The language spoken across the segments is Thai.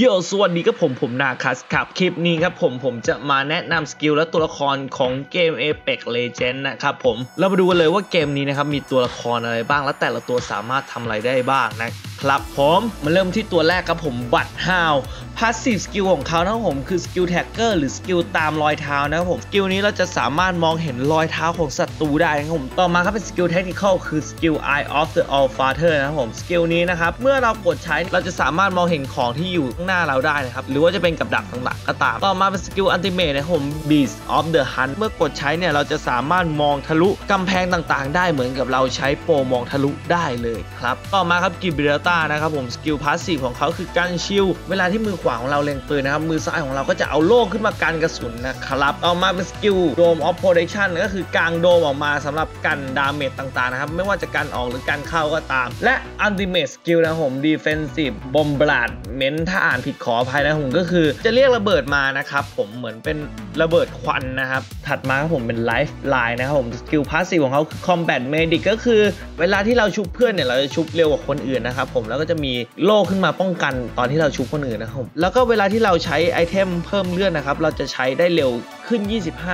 โยสวัสดีครับผมผมนาคัสครับคลิปนี้ครับผมผมจะมาแนะนำสกิลและตัวละครของเกม Apex Legends นะครับผมเรามาดูกันเลยว่าเกมนี้นะครับมีตัวละครอะไรบ้าง และแต่ละตัวสามารถทำอะไรได้บ้างนะครับผมมาเริ่มที่ตัวแรกครับผมบัตฮาวพาสซีฟสกิลของเขานะครับผมคือสกิลแท็กเกอร์หรือสกิลตามรอยเท้านะครับผมสกิลนี้เราจะสามารถมองเห็นรอยเท้าของศัตรูได้นะครับผมต่อมาครับเป็นสกิลเทคนิคอลคือสกิล Eye of the All Father นะครับผมสกิลนี้นะครับเมื่อเรากดใช้เราจะสามารถมองเห็นของที่อยู่ข้างหน้าเราได้นะครับ หรือว่าจะเป็นกับดักต่างๆก็ตาม ต่อมาเป็นสกิลอันติเมทนะผม Beast of the Hunt เมื่อกดใช้เนี่ย เราจะสามารถมองทะลุกำแพงต่างๆ ได้เหมือนกับเราใช้โปรมองทะลุได้เลยครับ ต่อมาครับกิบิเรต้านะครับผมสกิลพาสซีฟของเขาคือการชิลเวลาที่มือขวาของเราเล็งปืนนะครับมือซ้ายของเราก็จะเอาโล่ขึ้นมากันกระสุนนะครับ ต่อมาเป็นสกิลโดมออฟโปรเ c ชันก็คือกางโดมออกมาสำหรับกันดาเมจต่างๆนะครับไม่ว่าจะกันออกหรือกันเข้าก็ตาม และอันติเม e สกิลนะผม Defensive Bombardment ถ้าอ่านผิดขออภัยนะผมก็คือจะเรียกระเบิดมานะครับผมเหมือนเป็นระเบิดควันนะครับ ถัดมาครับผมเป็น Life Line นะครับผมสกิลพาสซีฟของเขาคือ Combat Medic ก็คือ เวลาที่เราชุบเพื่อนเนี่ยเราจะชุบเร็วกว่าคนอื่นนะครับผมแล้วก็จะมีโล่ขึ้นมาป้องกันตอนที่เราชุบคนอื่นนะครับผมแล้วก็เวลาที่เราใช้ไอเทมเพิ่มเลือดนะครับเราจะใช้ได้เร็วขึ้น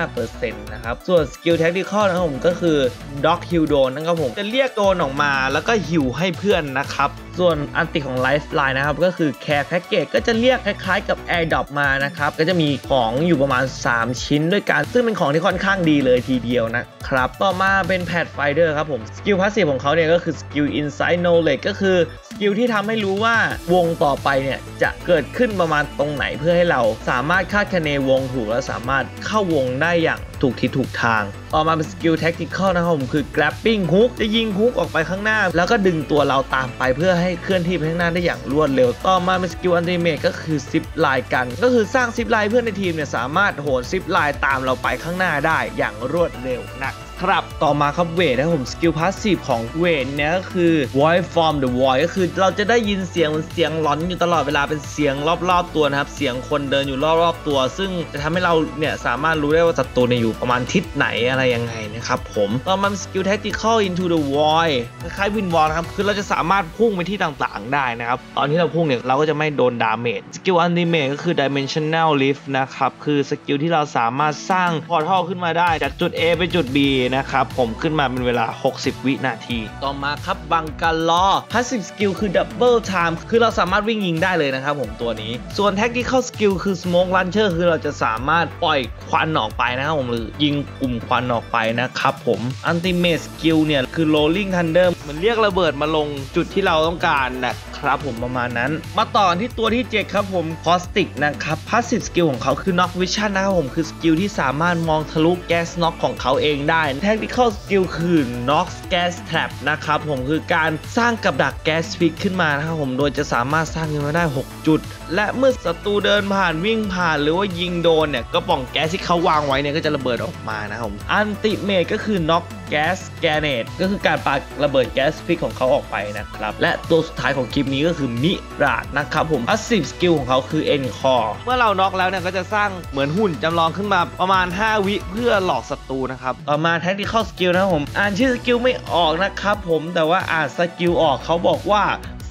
25%นะครับส่วนสกิลแท็กติคอลนะครับผมก็คือ Dog Heal โดนนะครับผมจะเรียกโดนออกมาแล้วก็หิวให้เพื่อนนะครับส่วนอันติของ Lifeline นะครับ ก็คือ Care Package ก็จะเรียกคล้ายๆกับ Air Drop มานะครับ ก็จะมีของอยู่ประมาณ 3 ชิ้นด้วยกัน ซึ่งเป็นของที่ค่อนข้างดีเลยทีเดียวนะครับ ต่อมาเป็น Pad Finder ครับผม สกิลพาสซีฟของเขาเนี่ยก็คือสกิล Insight Knowledge ก็คือสกิลที่ทำให้รู้ว่าวงต่อไปเนี่ยจะเกิดขึ้นประมาณตรงไหนเพื่อให้เราสามารถคาดคะเนวงถูกและสามารถเข้าวงได้อย่าง ถูกทิศถูกทาง ต่อมาเป็นสกิลแท็กติคอลนะครับผมคือ Grabbing Hook จะยิงฮุกออกไปข้างหน้า แล้วก็ดึงตัวเราตามไปเพื่อให้เคลื่อนที่ไปข้างหน้าได้อย่างรวดเร็ว ต่อมาเป็นสกิลอันติเมตก็คือซิปไลน์กัน ก็คือสร้างซิปไลน์เพื่อนในทีมเนี่ยสามารถโหนซิปไลน์ตามเราไปข้างหน้าได้อย่างรวดเร็วนะ ครับต่อมาครับเวทนะครับผมสกิลพาสซีฟของเวทเนี่ยก็คือ Void Form the Void ก็คือเราจะได้ยินเสียงมันเสียงหลอนอยู่ตลอดเวลาเป็นเสียงรอบๆตัวนะครับ เสียงคนเดินอยู่รอบๆตัว ซึ่งจะทำให้เราเนี่ยสามารถรู้ได้ว่าศัตรูเนี่ยอยู่ประมาณทิศไหนอะไรยังไงนะครับผมต่อมาสกิล Tactical into the Void คล้ายวินวอลนะครับคือเราจะสามารถพุ่งไปที่ต่างๆได้นะครับตอนที่เราพุ่งเนี่ยเราก็จะไม่โดนดาเมจสกิลอันติเมทก็คือ Dimensional Lift นะครับคือสกิลที่เราสามารถสร้างพอร์ทัลขึ้นมาได้จากจุด A ไปจุด B นะครับ ผมขึ้นมาเป็นเวลา 60 วินาที ต่อมาครับบังกาลอ Passive Skill คือ Double Time คือเราสามารถวิ่งยิงได้เลยนะครับผมตัวนี้ ส่วน Tactical Skill คือ Smoke Launcher คือเราจะสามารถปล่อยควันออกไปนะครับผมหรือยิงกลุ่มควันออกไปนะครับผม Ultimate Skill เนี่ยคือ Rolling Thunder เหมือนเรียกระเบิดมาลงจุดที่เราต้องการนะ ครับผมประมาณนั้น มาต่อที่ตัวที่ 7 ครับผม Caustic นะครับ Passive Skill ของเขาคือ Knock Vision นะครับผมคือสกิลที่สามารถมองทะลุแก๊สน็อกของเขาเองได้ Tactical Skill คือ Knock Gas Trap นะครับผมคือการสร้างกับดักแก๊สฟิกขึ้นมานะครับผมโดยจะสามารถสร้างขึ้นมาได้ 6 จุด และเมื่อศัตรูเดินผ่านวิ่งผ่านหรือว่ายิงโดนเนี่ยก็ป่องแก๊สที่เขาวางไว้เนี่ยก็จะระเบิดออกมานะครับผมอันติเมทก็คือ Knock Gas Grenade ก็คือการปาระเบิดแก๊สฟิกของเขาออกไปนะครับและตัวสุดท้ายของคลิปนี้ก็คือมิราดนะครับผม Passive Skill ของเขาคือ End Core เมื่อเราน็อกแล้วเนี่ยก็จะสร้างเหมือนหุ่นจำลองขึ้นมาประมาณ 5 วิเพื่อหลอกศัตรูนะครับต่อมา Tactical Skill นะครับผมอ่านชื่อสกิลไม่ออกนะครับผมแต่ว่าอ่านสกิลออกเขาบอกว่า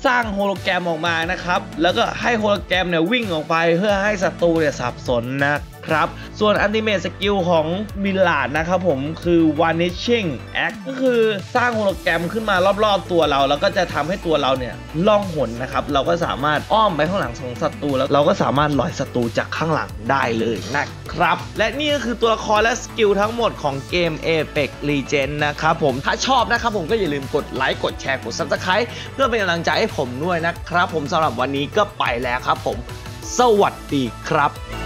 สร้างโฮโลแกรมออกมานะครับ แล้วก็ให้โฮโลแกรมเนี่ยวิ่งออกไปเพื่อให้ศัตรูเนี่ยสับสนนะ ครับ ส่วนอันติเม e สกิลของมิลาดนะครับผมคือ vanishing act ก็คือสร้างโฮโลแกรมขึ้นมารอบๆตัวเรา แล้วก็จะทำให้ตัวเราเนี่ยล่องหนนะครับ เราก็สามารถอ้อมไปข้างหลังของศัตรูแล้วเราก็สามารถลอยศัตรูจากข้างหลังได้เลยนะครับ และนี่ก็คือตัวละครและสกิลทั้งหมดของเกม Apex Legends นะครับผมถ้าชอบนะครับผมก็อย่าลืมกดไลค์กดแชร์กด Subscribe เพื่อเป็นกำลังใจให้ผมด้วยนะครับ ผมสำหรับวันนี้ก็ไปแล้วครับผม สวัสดีครับ